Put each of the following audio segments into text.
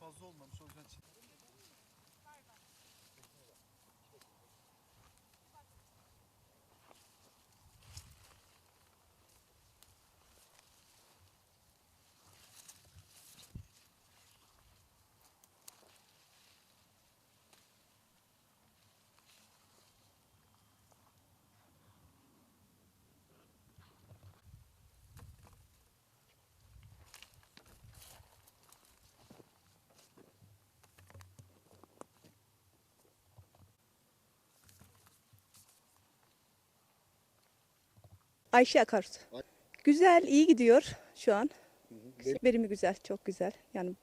fazla olmamış o yüzden Ayşe Akarsu. Ay- Güzel, iyi gidiyor şu an. Verim- Verimi güzel, çok güzel. Yani.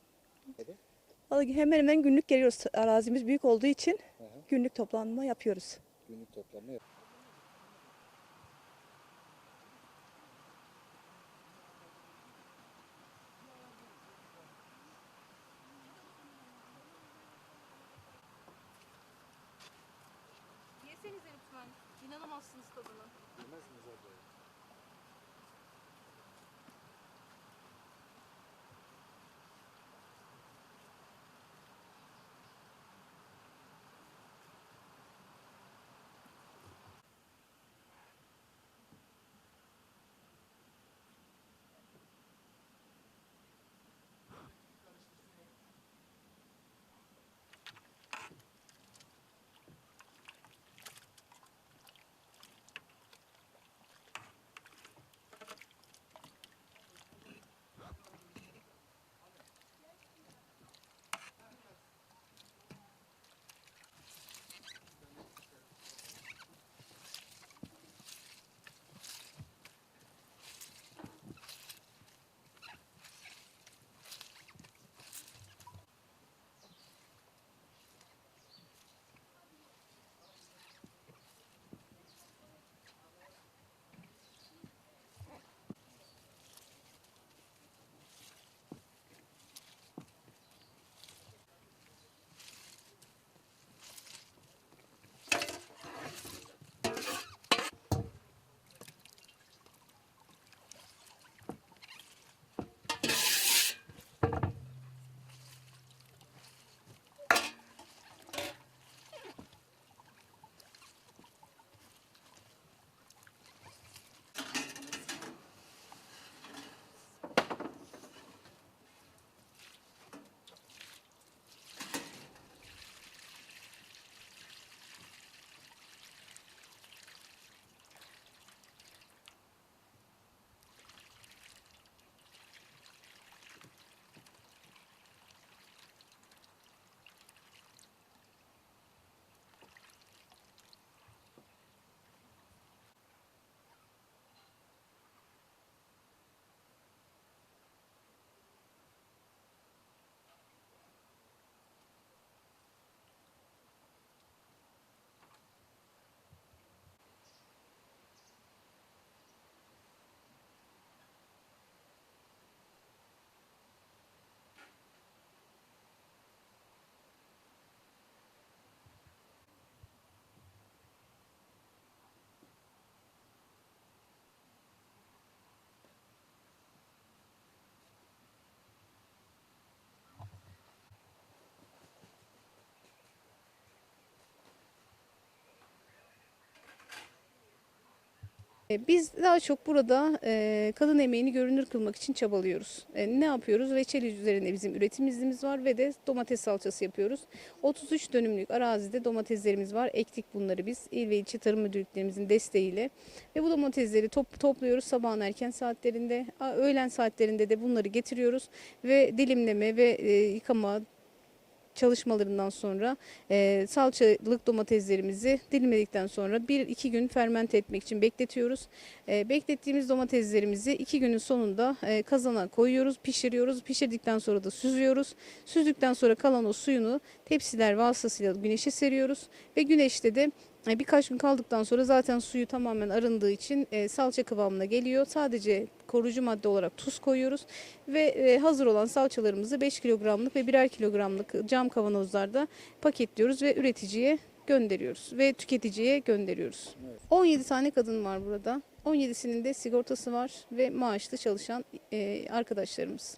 Vallahi hemen hemen günlük geliyoruz. Arazimiz büyük olduğu için Hı günlük toplanma yapıyoruz. Günlük toplamı yap. Yesenize lütfen. İnanamazsınız tadına. Bilmez miyiz abla? Biz daha çok burada e, kadın emeğini görünür kılmak için çabalıyoruz. E, ne yapıyoruz? Reçel üzerine bizim üretim iznimiz var ve de domates salçası yapıyoruz. 33 dönümlük arazide domateslerimiz var. Ektik bunları biz il ve ilçe tarım müdürlüklerimizin desteğiyle. Ve bu domatesleri top, topluyoruz sabahın erken saatlerinde. Öğlen saatlerinde de bunları getiriyoruz ve dilimleme ve e, yıkama çalışmalarından sonra e, salçalık domateslerimizi dilimledikten sonra 1-2 gün fermente etmek için bekletiyoruz. E, beklettiğimiz domateslerimizi 2 günün sonunda e, kazana koyuyoruz, pişiriyoruz. Pişirdikten sonra da süzüyoruz. Süzdükten sonra kalan o suyunu tepsiler vasıtasıyla güneşe seriyoruz ve güneşte de e, Birkaç gün kaldıktan sonra zaten suyu tamamen arındığı için e, salça kıvamına geliyor. Sadece koruyucu madde olarak tuz koyuyoruz ve e, hazır olan salçalarımızı 5 kilogramlık ve birer kilogramlık cam kavanozlarda paketliyoruz ve üreticiye gönderiyoruz ve tüketiciye gönderiyoruz. 17 tane kadın var burada. 17'sinin de sigortası var ve maaşlı çalışan e, arkadaşlarımız.